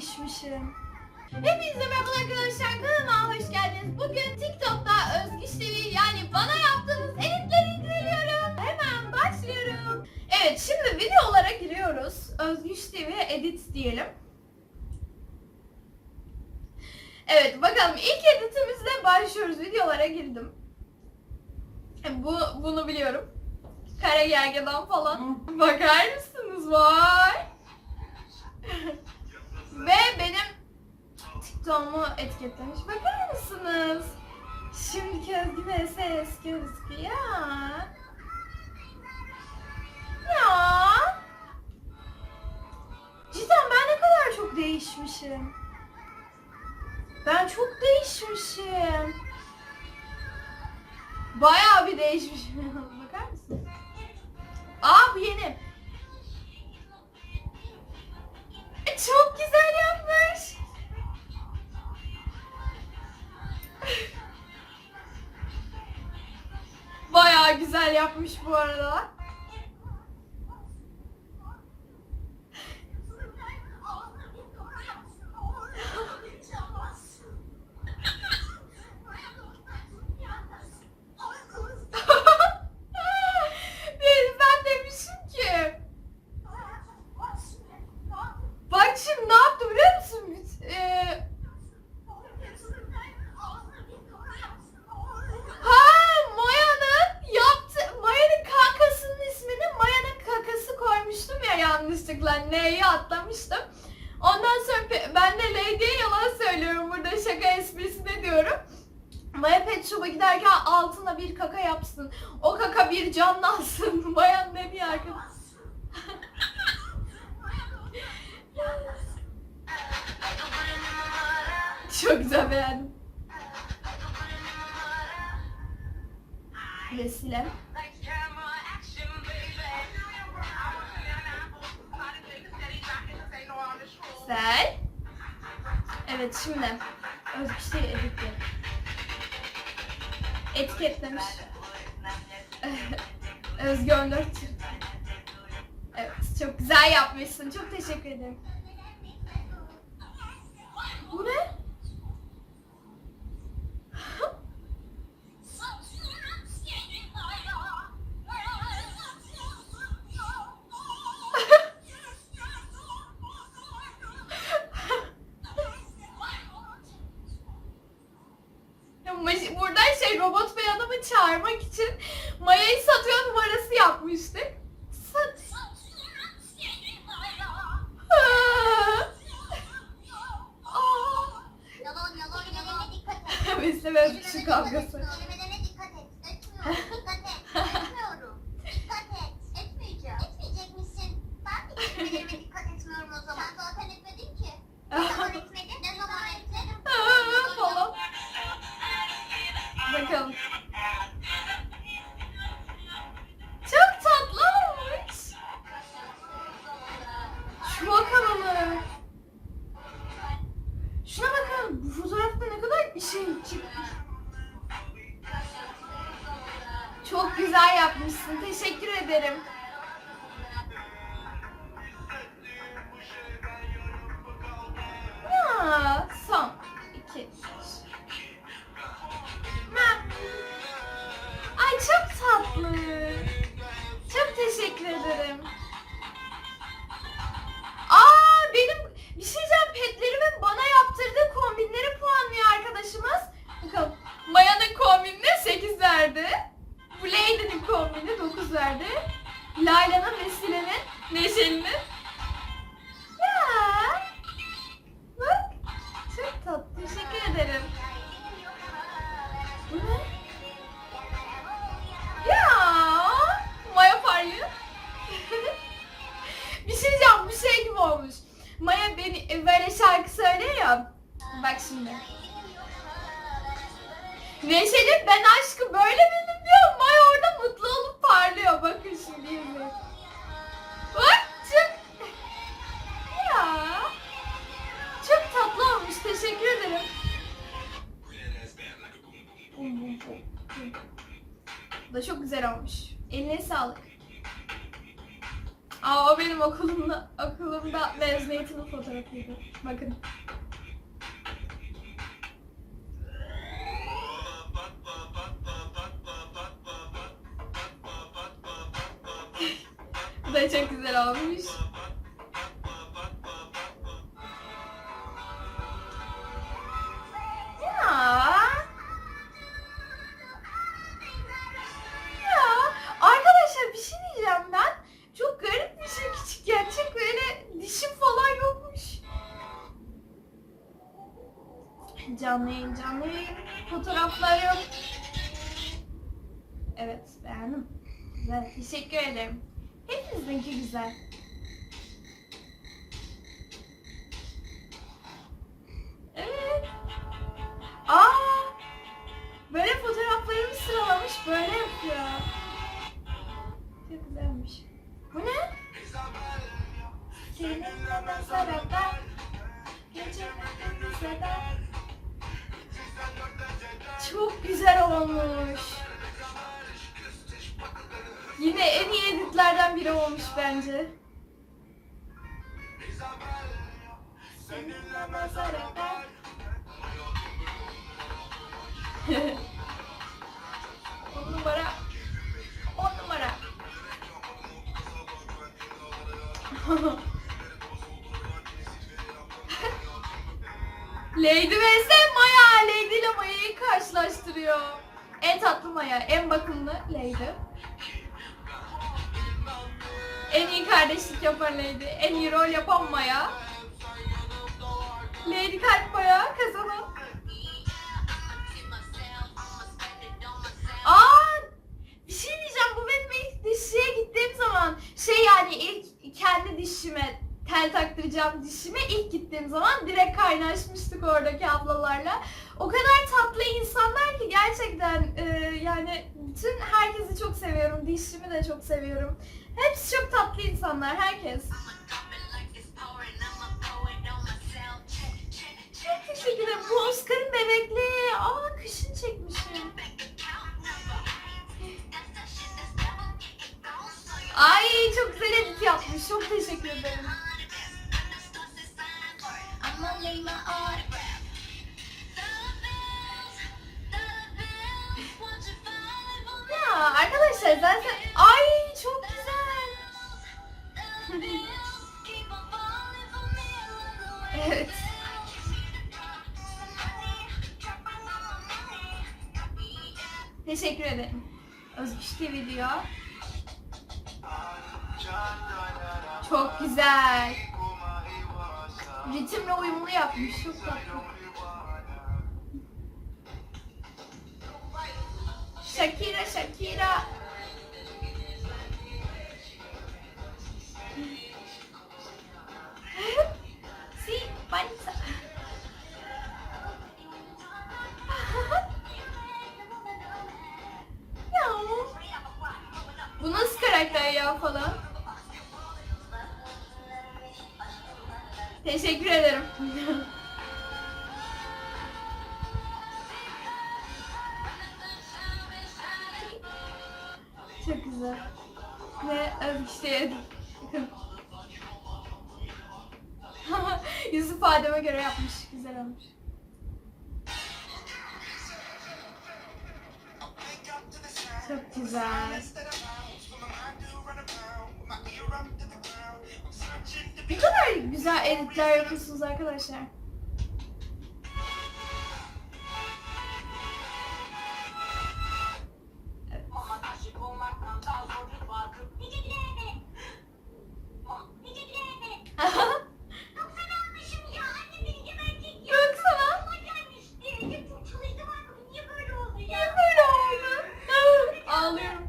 değişmişim. Hepinize merhaba arkadaşlar kanalıma hoş geldiniz. Bugün TikTok'ta Özgüç TV yani bana yaptığınız editleri inceliyorum. Hemen başlıyorum. Evet şimdi videolara giriyoruz. Özgüç TV edit diyelim. Evet bakalım ilk editimizle başlıyoruz. Videolara girdim. Bu bunu biliyorum. Kare gergedan falan. Bakar mısınız? Vay. Ve benim TikTok'umu etiketlemiş. Bakar mısınız? Şimdiki Özgü vs eski Özgü ya. Ya. Cidden ben ne kadar çok değişmişim. Ben çok değişmişim. Bayağı bir değişmişim. Bakar mısın? Aa bu yeni. Çok güzel yapmış. Bayağı güzel yapmış bu arada. Yapsın. O kaka bir canlansın. Bayan demiyor arkadaş. Çok güzel beğendim. Vesile. Güzel. Evet şimdi Özgü şey editli. Etiketlemiş. Özgü 14. Evet çok güzel yapmışsın. Çok teşekkür ederim. Et. Vesile ve şu kavgası. Verdi. Layla'nın, Vesile'nin, Neşeli'nin. Ya. Bak. Çok tatlı. Teşekkür ederim. Bu ne? Ya. Maya parlıyor. bir şey diyeceğim. Bu şey gibi olmuş. Maya beni böyle şarkı söylüyor ya. Bak şimdi. Neşeli ben aşkı böyle bildim diyor. Maya orada mutlu olup parlıyor. Bakın şimdi izleyin. Bak çok... Ya. Çok tatlı olmuş. Teşekkür ederim. Bu da çok güzel olmuş. Eline sağlık. Aa o benim okulumda, okulumda mezuniyetimin fotoğrafıydı. Bakın. Bu da çok güzel olmuş. Canlı yayın, canlı yayın. Fotoğraflarım. Evet, beğendim. Güzel, teşekkür ederim. Hepinizinki güzel. Evet. Aa! Böyle fotoğraflarımı sıralamış, böyle yapıyor. Çok güzelmiş. Bu ne? Seninle beraber geçemedim sefer. Çok güzel olmuş. Yine en iyi editlerden biri olmuş bence. On numara. On numara. Lady vs Maya. Lady ile Maya'yı karşılaştırıyor. En tatlı Maya, en bakımlı Lady. En iyi kardeşlik yapan Lady, en iyi rol yapan Maya. Lady kalp Maya kazanan. Aa, bir şey diyeceğim. Bu benim ilk dişçiye gittiğim zaman şey yani ilk kendi dişime tel taktıracağım dişime ilk gittiğim zaman direkt kaynaşmıştık oradaki ablalarla. O kadar tatlı insanlar ki gerçekten e, yani bütün herkesi çok seviyorum. Dişimi de çok seviyorum. Hepsi çok tatlı insanlar herkes. Çok teşekkür ederim. Bu Oscar'ın bebekliği. Aa kışın çekmişim. Ay çok güzel edit yapmış. Çok teşekkür ederim. Ya arkadaşlar zaten ay Teşekkür ederim. Özgüç TV diyor. Çok güzel. Ritimle uyumlu yapmış. Çok tatlı. Shakira, Shakira. Ya falan? Teşekkür ederim. Çok güzel. Ve işte Yusuf Adem'e göre yapmış. Güzel olmuş. Çok güzel. Ne kadar güzel editler yapıyorsunuz arkadaşlar. Ağlıyorum.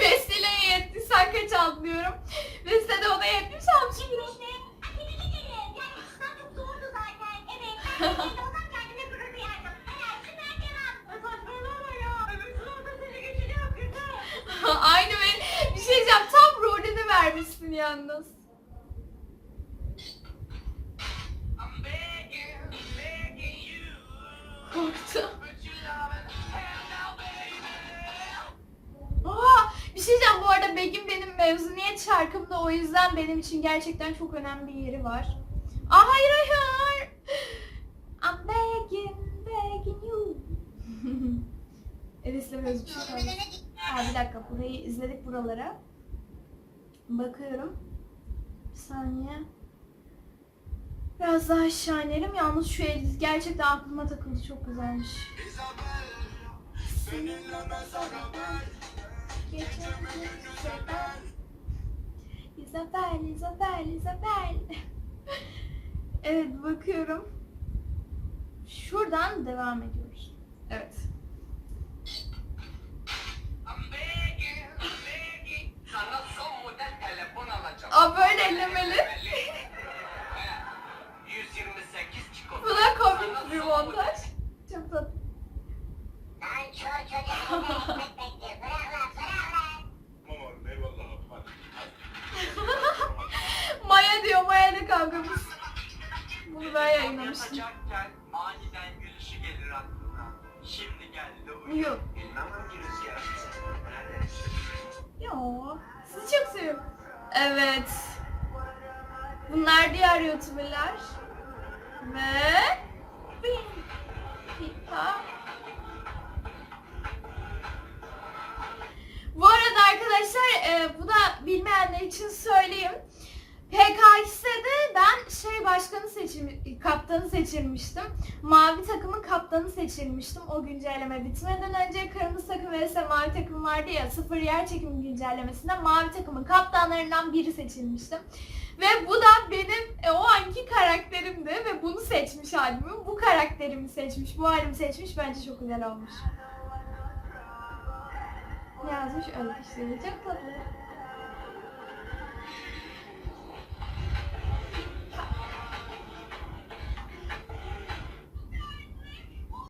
Vesile'ye yetti. Sen kaç aldın diyorum. Vesile de ona yetmiş almış biraz. Aynı ben bir şey diyeceğim. Tam rolünü vermişsin yalnız. Korktum. Aa, bir şey diyeceğim bu arada Begüm benim mezuniyet O yüzden benim için gerçekten çok önemli bir yeri var. Aa hayır hayır. I'm begging, begging you. istemiyoruz bir şey. Aa, bir dakika burayı izledik buralara. Bakıyorum. Bir saniye. Biraz daha aşağı inelim. Yalnız şu el gerçekten aklıma takıldı. Çok güzelmiş. Isabel, Isabel, Isabel. evet bakıyorum. Şuradan devam ediyoruz. Evet. Aa, böyle ellemeli. He, 128 çikolata. Bu da komik bir montaj. Çok tatlı. Lan şu kavgamız. Bunu ben yayınlamıştım. aniden gülüşü gelir aklına. Şimdi geldi uyku. Uyu. Bilmem hangi rüzgar? Ya, sizi çok seviyorum. Evet. Bunlar diğer youtuberlar. Ve... Pipa. Bu arada arkadaşlar e, bu da bilmeyenler için söyleyeyim. PKX'de ben şey başkanı seçim kaptanı seçilmiştim. Mavi takımın kaptanı seçilmiştim o güncelleme bitmeden önce. Kırmızı takım vs mavi takım vardı ya sıfır yer çekimi güncellemesinde mavi takımın kaptanlarından biri seçilmiştim. Ve bu da benim e, o anki karakterimdi ve bunu seçmiş halimi. Bu karakterimi seçmiş, bu halimi seçmiş. Bence çok güzel olmuş. Ne yazmış? Öyle işte. Çok tatlı.